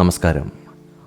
നമസ്കാരം.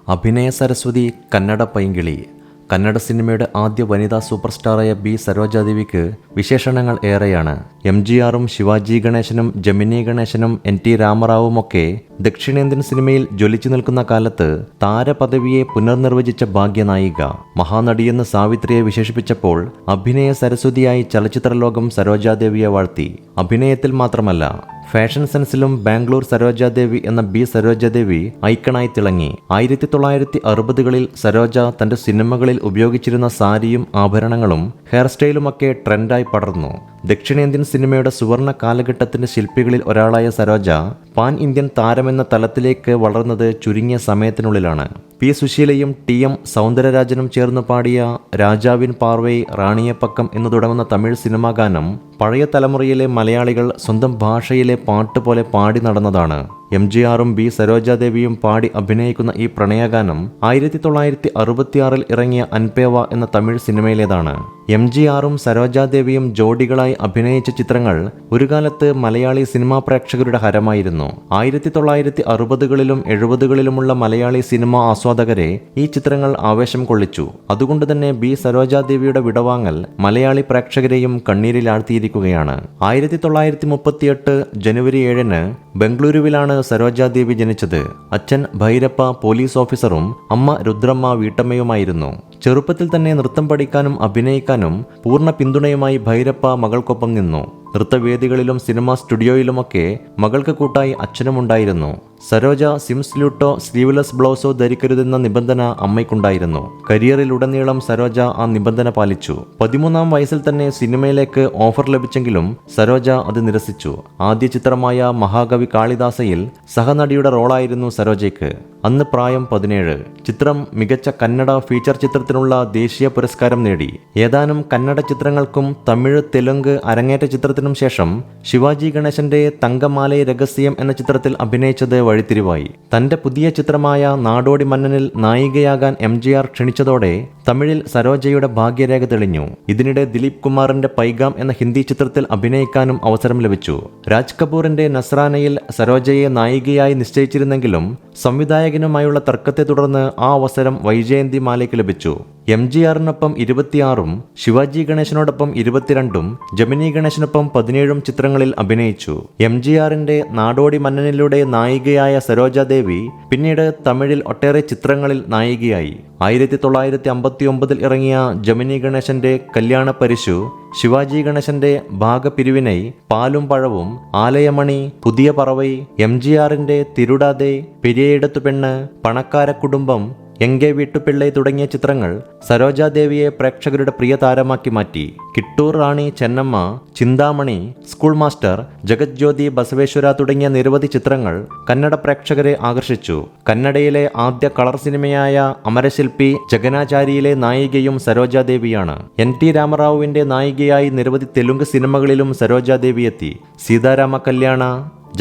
അഭിനയ സരസ്വതി കന്നഡ പൈങ്കിളി. കന്നഡ സിനിമയുടെ ആദ്യ വനിതാ സൂപ്പർ സ്റ്റാറായ ബി സരോജാദേവിക്ക് വിശേഷണങ്ങൾ ഏറെയാണ്. എം ജി ആറും ശിവാജി ഗണേശനും ജമിനി ഗണേശനും എൻ ടി രാമറാവുമൊക്കെ ദക്ഷിണേന്ത്യൻ സിനിമയിൽ ജ്വലിച്ചു നിൽക്കുന്ന കാലത്ത് താരപദവിയെ പുനർനിർവചിച്ച ഭാഗ്യനായിക. മഹാനടിയെന്ന് സാവിത്രിയെ വിശേഷിപ്പിച്ചപ്പോൾ അഭിനയ സരസ്വതിയായി ചലച്ചിത്രലോകം സരോജാദേവിയെ വാഴ്ത്തി. അഭിനയത്തിൽ മാത്രമല്ല ഫാഷൻ സെൻസിലും ബാംഗ്ലൂർ സരോജാദേവി എന്ന ബി സരോജാദേവി ഐക്കണായി തിളങ്ങി. ആയിരത്തി തൊള്ളായിരത്തി അറുപതുകളിൽ സരോജ തന്റെ സിനിമകളിൽ ഉപയോഗിച്ചിരുന്ന സാരിയും ആഭരണങ്ങളും ഹെയർ സ്റ്റൈലുമൊക്കെ ട്രെൻഡായി പടർന്നു. ദക്ഷിണേന്ത്യൻ സിനിമയുടെ സുവർണ കാലഘട്ടത്തിന്റെ ശില്പികളിൽ ഒരാളായ സരോജ പാൻ ഇന്ത്യൻ താരമെന്ന തലത്തിലേക്ക് വളർന്നത് ചുരുങ്ങിയ സമയത്തിനുള്ളിലാണ്. പി സുശീലയും ടി എം സൗന്ദരരാജനും ചേർന്ന് പാടിയ രാജാവിൻ പാർവൈ റാണിയപ്പക്കം എന്ന് തുടങ്ങുന്ന തമിഴ് സിനിമാ ഗാനം പഴയ തലമുറയിലെ മലയാളികൾ സ്വന്തം ഭാഷയിലെ പാട്ട് പോലെ പാടി നടന്നതാണ്. എം ജി ആറും ബി സരോജാദേവിയും പാടി അഭിനയിക്കുന്ന ഈ പ്രണയഗാനം ആയിരത്തി തൊള്ളായിരത്തി അറുപത്തിയാറിൽ ഇറങ്ങിയ അൻപേവ എന്ന തമിഴ് സിനിമയിലേതാണ്. എം ജി ആറും സരോജാദേവിയും ജോഡികളായി അഭിനയിച്ച ചിത്രങ്ങൾ ഒരു കാലത്ത് മലയാളി സിനിമാ പ്രേക്ഷകരുടെ ഹരമായിരുന്നു. ആയിരത്തി തൊള്ളായിരത്തി അറുപതുകളിലും എഴുപതുകളിലുമുള്ള മലയാളി സിനിമാ ആസ്വാദകരെ ഈ ചിത്രങ്ങൾ ആവേശം കൊള്ളിച്ചു. അതുകൊണ്ട് തന്നെ ബി സരോജാദേവിയുടെ വിടവാങ്ങൽ മലയാളി പ്രേക്ഷകരെയും കണ്ണീരിലാഴ്ത്തിയിരിക്കുകയാണ്. ആയിരത്തി തൊള്ളായിരത്തി മുപ്പത്തിയെട്ട് ജനുവരി ഏഴിന് ബംഗളൂരുവിലാണ് സരോജാദേവി ജനിച്ചത്. അച്ഛൻ ഭൈരപ്പ പോലീസ് ഓഫീസറും അമ്മ രുദ്രമ്മ വീട്ടമ്മയുമായിരുന്നു. ചെറുപ്പത്തിൽ തന്നെ നൃത്തം പഠിക്കാനും അഭിനയിക്കാനും പൂർണ പിന്തുണയുമായി ഭൈരപ്പ മകൾക്കൊപ്പം നിന്നു. നൃത്തവേദികളിലും സിനിമാ സ്റ്റുഡിയോയിലുമൊക്കെ മകൾക്ക് കൂട്ടായി അച്ഛനുമുണ്ടായിരുന്നു. സരോജ സിംസ് ലൂട്ടോ സ്ലീവ്ലെസ് ബ്ലൗസോ ധരിക്കരുതെന്ന നിബന്ധന അമ്മയ്ക്കുണ്ടായിരുന്നു. കരിയറിലുടനീളം സരോജ ആ നിബന്ധന പാലിച്ചു. പതിമൂന്നാം വയസ്സിൽ തന്നെ സിനിമയിലേക്ക് ഓഫർ ലഭിച്ചെങ്കിലും സരോജ അത് നിരസിച്ചു. ആദ്യ ചിത്രമായ മഹാകവി കാളിദാസയിൽ സഹനടിയുടെ റോളായിരുന്നു സരോജയ്ക്ക്. അന്ന് പ്രായം പതിനേഴ്. ചിത്രം മികച്ച കന്നഡ ഫീച്ചർ ചിത്രത്തിനുള്ള ദേശീയ പുരസ്കാരം നേടി. ഏതാനും കന്നഡ ചിത്രങ്ങൾക്കും തമിഴ് തെലുങ്ക് അരങ്ങേറ്റ ചിത്രത്തിനും ശേഷം ശിവാജി ഗണേശന്റെ തങ്കമാലയ രഹസ്യം എന്ന ചിത്രത്തിൽ അഭിനയിച്ചത് വഴിത്തിരിവായി. തന്റെ പുതിയ ചിത്രമായ നാടോടി മന്നനിൽ നായികയാകാൻ എം ജി ആർ ക്ഷണിച്ചതോടെ തമിഴിൽ സരോജയുടെ ഭാഗ്യരേഖ തെളിഞ്ഞു. ഇതിനിടെ ദിലീപ് കുമാറിന്റെ പൈഗാം എന്ന ഹിന്ദി ചിത്രത്തിൽ അഭിനയിക്കാനും അവസരം ലഭിച്ചു. രാജ് കപൂറിന്റെ നസ്രാനയിൽ സരോജയെ നായികയായി നിശ്ചയിച്ചിരുന്നെങ്കിലും സംവിധായകനുമായുള്ള തർക്കത്തെ തുടർന്ന് ആ അവസരം വൈജയന്തി മാലയ്ക്ക് ലഭിച്ചു. എം ജി ആറിനൊപ്പം ഇരുപത്തിയാറും ശിവാജി ഗണേശനോടൊപ്പം ഇരുപത്തിരണ്ടും ജമിനി ഗണേശനൊപ്പം പതിനേഴും ചിത്രങ്ങളിൽ അഭിനയിച്ചു. എം ജി ആറിന്റെ നാടോടി മന്നനിലൂടെ നായികയായ സരോജാദേവി പിന്നീട് തമിഴിൽ ഒട്ടേറെ ചിത്രങ്ങളിൽ നായികയായി. ആയിരത്തി തൊള്ളായിരത്തി അമ്പത്തി ഒമ്പതിൽ ഇറങ്ങിയ ജമിനി ഗണേശന്റെ കല്യാണ പരിശു ശിവാജി ഗണേശന്റെ ഭാഗപിരിവിനൈ പാലും പഴവും ആലയമണി പുതിയ പറവൈ എം ജി ആറിന്റെ തിരുടാതെ പെരിയയിടത്തു പെണ്ണ് പണക്കാര കുടുംബം എങ്കെ വീട്ടുപിള്ളൈ തുടങ്ങിയ ചിത്രങ്ങൾ സരോജാദേവിയെ പ്രേക്ഷകരുടെ പ്രിയ താരമാക്കി മാറ്റി. കിട്ടൂർ റാണി ചെന്നമ്മ ചിന്താമണി സ്കൂൾ മാസ്റ്റർ ജഗജ്യോതി ജ്യോതി ബസവേശ്വര തുടങ്ങിയ നിരവധി ചിത്രങ്ങൾ കന്നഡ പ്രേക്ഷകരെ ആകർഷിച്ചു. കന്നഡയിലെ ആദ്യ കളർ സിനിമയായ അമരശില്പി ജഗനാചാരിയിലെ നായികയും സരോജാദേവിയാണ്. എൻ ടി രാമറാവുവിന്റെ നായികയായി നിരവധി തെലുങ്ക് സിനിമകളിലും സരോജാദേവി എത്തി. സീതാരാമ കല്യാണ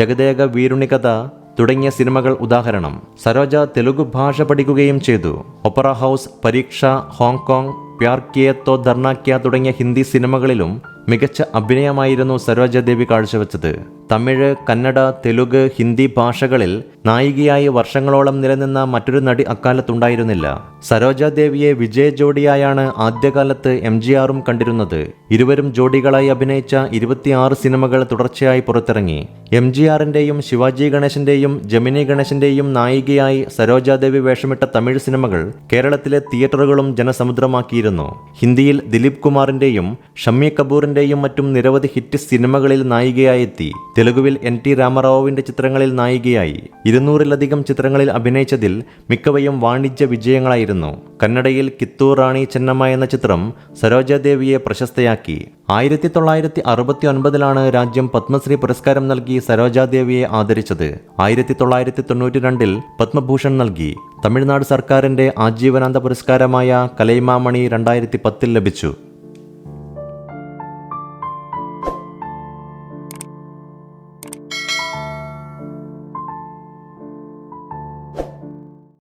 ജഗദേക വീരുണികഥ തുടങ്ങിയ സിനിമകൾ ഉദാഹരണം. സരോജ തെലുഗു ഭാഷ പഠിക്കുകയും ചെയ്തു. ഒപ്പറ ഹൗസ് പരീക്ഷ ഹോങ്കോങ് പ്യാർ കിയെ ധർണാക്യ തുടങ്ങിയ ഹിന്ദി സിനിമകളിലും മികച്ച അഭിനയമായിരുന്നു സരോജദേവി കാഴ്ചവെച്ചത്. തമിഴ് കന്നഡ തെലുഗ് ഹിന്ദി ഭാഷകളിൽ നായികയായി വർഷങ്ങളോളം നിലനിന്ന മറ്റൊരു നടി അക്കാലത്തുണ്ടായിരുന്നില്ല. സരോജാദേവിയെ വിജയ ജോഡിയായാണ് ആദ്യകാലത്ത് എം ജി ആറും കണ്ടിരുന്നത്. ഇരുവരും ജോഡികളായി അഭിനയിച്ച ഇരുപത്തിയാറ് സിനിമകൾ തുടർച്ചയായി പുറത്തിറങ്ങി. എം ജി ആറിന്റെയും ശിവാജി ഗണേശന്റെയും ജമിനി ഗണേശന്റെയും നായികയായി സരോജാദേവി വേഷമിട്ട തമിഴ് സിനിമകൾ കേരളത്തിലെ തിയേറ്ററുകളും ജനസമുദ്രമാക്കിയിരുന്നു. ഹിന്ദിയിൽ ദിലീപ് കുമാറിന്റെയും ഷമ്മി കപൂറിന്റെയും മറ്റും നിരവധി ഹിറ്റ് സിനിമകളിൽ നായികയായെത്തി. തെലുഗുവിൽ എൻ ടി രാമറാവുവിന്റെ ചിത്രങ്ങളിൽ നായികയായി. ഇരുന്നൂറിലധികം ചിത്രങ്ങളിൽ അഭിനയിച്ചതിൽ മിക്കവയും വാണിജ്യ വിജയങ്ങളായിരുന്നു. കന്നഡയിൽ കിത്തൂർ റാണി ചെന്നമ്മ എന്ന ചിത്രം സരോജാദേവിയെ പ്രശസ്തയാക്കി. ആയിരത്തി തൊള്ളായിരത്തി അറുപത്തി ഒൻപതിലാണ് രാജ്യം പത്മശ്രീ പുരസ്കാരം നൽകി സരോജാദേവിയെ ആദരിച്ചത്. ആയിരത്തി തൊള്ളായിരത്തി തൊണ്ണൂറ്റി രണ്ടിൽ പത്മഭൂഷൺ നൽകി. തമിഴ്നാട് സർക്കാരിന്റെ ആജീവനാന്ത പുരസ്കാരമായ കലൈമാമണി രണ്ടായിരത്തി പത്തിൽ ലഭിച്ചു.